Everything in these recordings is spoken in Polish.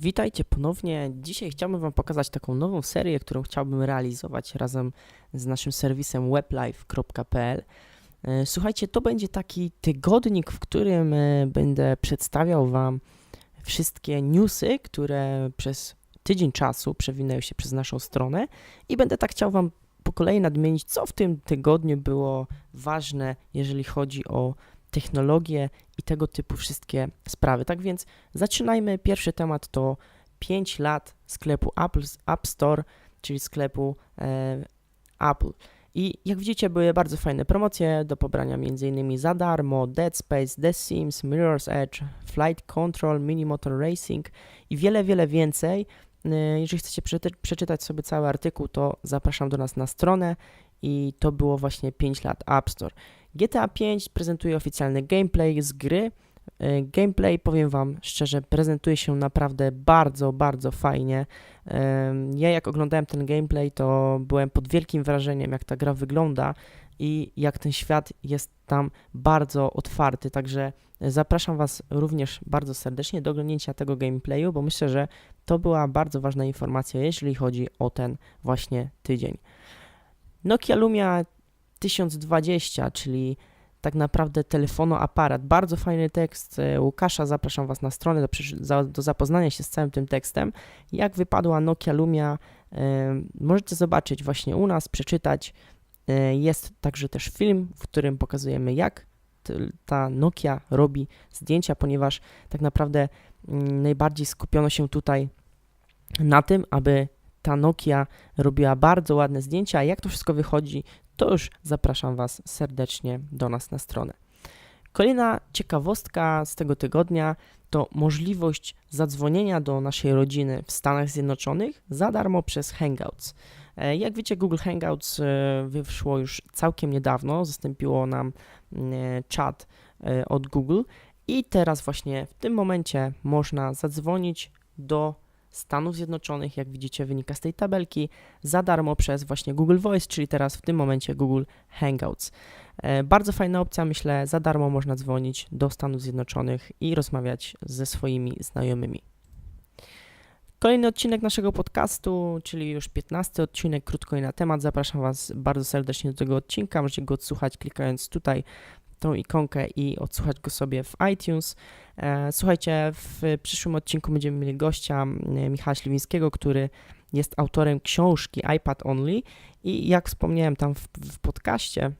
Witajcie ponownie. Dzisiaj chciałbym Wam pokazać taką nową serię, którą chciałbym realizować razem z naszym serwisem weblife.pl. E, Słuchajcie, to będzie taki tygodnik, w którym e, będę przedstawiał Wam wszystkie newsy, które przez tydzień czasu przewinęły się przez naszą stronę i będę tak chciał Wam po kolei nadmienić, co w tym tygodniu było ważne, jeżeli chodzi o technologię i tego typu wszystkie sprawy. Tak więc zaczynajmy. Pierwszy temat to 5 lat sklepu Apple, App Store, czyli sklepu e, Apple. I jak widzicie, były bardzo fajne promocje do pobrania m.in. za darmo Dead Space, The Sims, Mirror's Edge, Flight Control, Mini Motor Racing i wiele, wiele więcej. E, Jeżeli chcecie przeczy- przeczytać sobie cały artykuł, to zapraszam do nas na stronę i to było właśnie 5 lat App Store. GTA 5 prezentuje oficjalny gameplay z gry. E, Gameplay, powiem Wam szczerze, prezentuje się naprawdę bardzo, bardzo fajnie. Em, Ja, jak oglądałem ten gameplay, to byłem pod wielkim wrażeniem, jak ta gra wygląda i jak ten świat jest tam bardzo otwarty. Także zapraszam Was również bardzo serdecznie do oglądnięcia tego gameplayu, bo myślę, że to była bardzo ważna informacja, jeśli chodzi o ten właśnie tydzień. Nokia Lumia 1020, czyli tak naprawdę telefonoaparat. Bardzo fajny tekst e, Łukasza. Zapraszam Was na stronę do, do zapoznania się z całym tym tekstem. Jak wypadła Nokia Lumia, e, możecie zobaczyć właśnie u nas, przeczytać. E, Jest także też film, w którym pokazujemy, jak ta Nokia robi zdjęcia, ponieważ tak naprawdę mm, najbardziej skupiono się tutaj na tym, aby ta Nokia robiła bardzo ładne zdjęcia. A jak to wszystko wychodzi, to już zapraszam Was serdecznie do nas na stronę. Kolejna ciekawostka z tego tygodnia to możliwość zadzwonienia do naszej rodziny w Stanach Zjednoczonych za darmo przez Hangouts. E, Jak wiecie, Google Hangouts e, wyszło już całkiem niedawno, zastąpiło nam mm, e, czat od Google i teraz właśnie w tym momencie można zadzwonić do Stanów Zjednoczonych, jak widzicie wynika z tej tabelki, za darmo przez właśnie Google Voice, czyli teraz w tym momencie Google Hangouts. E, Bardzo fajna opcja, myślę, za darmo można dzwonić do Stanów Zjednoczonych i rozmawiać ze swoimi znajomymi. Kolejny odcinek naszego podcastu, czyli już 15 odcinek, krótko i na temat. Zapraszam Was bardzo serdecznie do tego odcinka. Możecie go odsłuchać klikając tutaj tą ikonkę i odsłuchać go sobie w iTunes. E, Słuchajcie, w przyszłym odcinku będziemy mieli gościa Michała Śliwińskiego, który jest autorem książki iPad Only i jak wspomniałem tam w, w podcaście,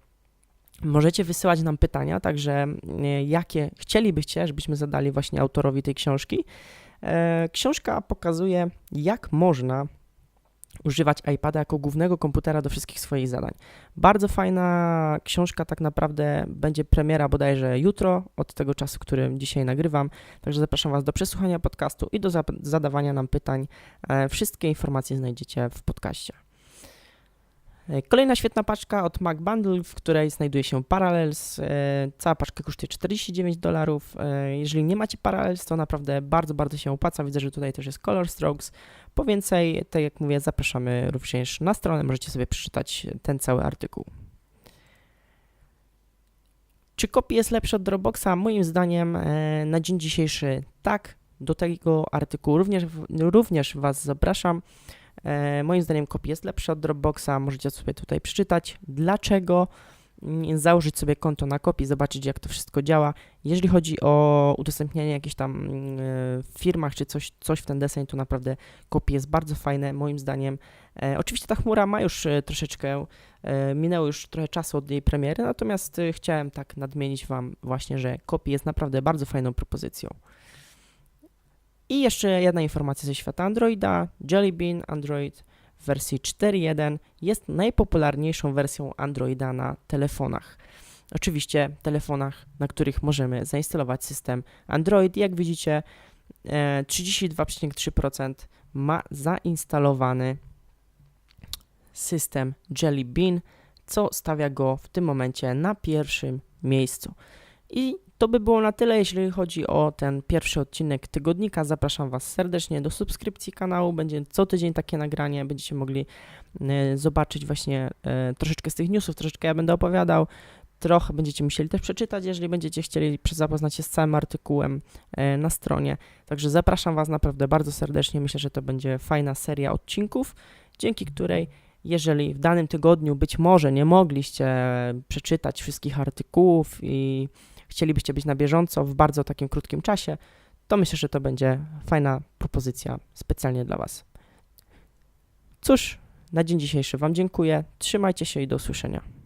możecie wysyłać nam pytania, także jakie chcielibyście, żebyśmy zadali właśnie autorowi tej książki. E, Książka pokazuje, jak można używać iPada jako głównego komputera do wszystkich swoich zadań. Bardzo fajna książka, tak naprawdę będzie premiera bodajże jutro, od tego czasu, którym dzisiaj nagrywam. Także zapraszam Was do przesłuchania podcastu i do zadawania nam pytań. E, Wszystkie informacje znajdziecie w podcaście. E, Kolejna świetna paczka od Mac Bundle, w której znajduje się Parallels. E, Cała paczka kosztuje 49 dolarów. E, Jeżeli nie macie Parallels, to naprawdę bardzo, bardzo się opłaca. Widzę, że tutaj też jest Color Strokes. Po więcej, tak jak mówię, zapraszamy również na stronę, możecie sobie przeczytać ten cały artykuł. Czy kopie jest lepsze od Dropboxa? Moim zdaniem na dzień dzisiejszy tak. Do tego artykułu również, również Was zapraszam. E, moim zdaniem kopie jest lepsza od Dropboxa. Możecie sobie tutaj przeczytać dlaczego. Mm, Założyć sobie konto na kopii, zobaczyć jak to wszystko działa. Jeżeli chodzi o udostępnianie jakichś tam mm, e, w firmach czy coś, coś w ten deseń, to naprawdę kopie jest bardzo fajne, moim zdaniem. E, oczywiście ta chmura ma już troszeczkę, minęło już trochę czasu od jej premiery, natomiast chciałem tak nadmienić Wam właśnie, że kopie jest naprawdę bardzo fajną propozycją. I jeszcze jedna informacja ze świata Androida. Jelly Bean Android w wersji 4.1 jest najpopularniejszą wersją Androida na telefonach. Oczywiście telefonach, na których możemy zainstalować system Android. Jak widzicie, e, 32,3% ma zainstalowany system Jelly Bean, co stawia go w tym momencie na pierwszym miejscu. I to by było na tyle, jeśli chodzi o ten pierwszy odcinek tygodnika. Zapraszam Was serdecznie do subskrypcji kanału. Będzie co tydzień takie nagranie. Będziecie mogli e, zobaczyć właśnie e, troszeczkę z tych newsów, troszeczkę ja będę opowiadał. trochę będziecie musieli też przeczytać, jeżeli będziecie chcieli zapoznać się z całym artykułem e, na stronie. Także zapraszam Was naprawdę bardzo serdecznie. Myślę, że to będzie fajna seria odcinków, dzięki której, jeżeli w danym tygodniu być może nie mogliście przeczytać wszystkich artykułów i chcielibyście być na bieżąco w bardzo takim krótkim czasie, to myślę, że to będzie fajna propozycja specjalnie dla Was. Cóż, na dzień dzisiejszy Wam dziękuję. Trzymajcie się i do usłyszenia.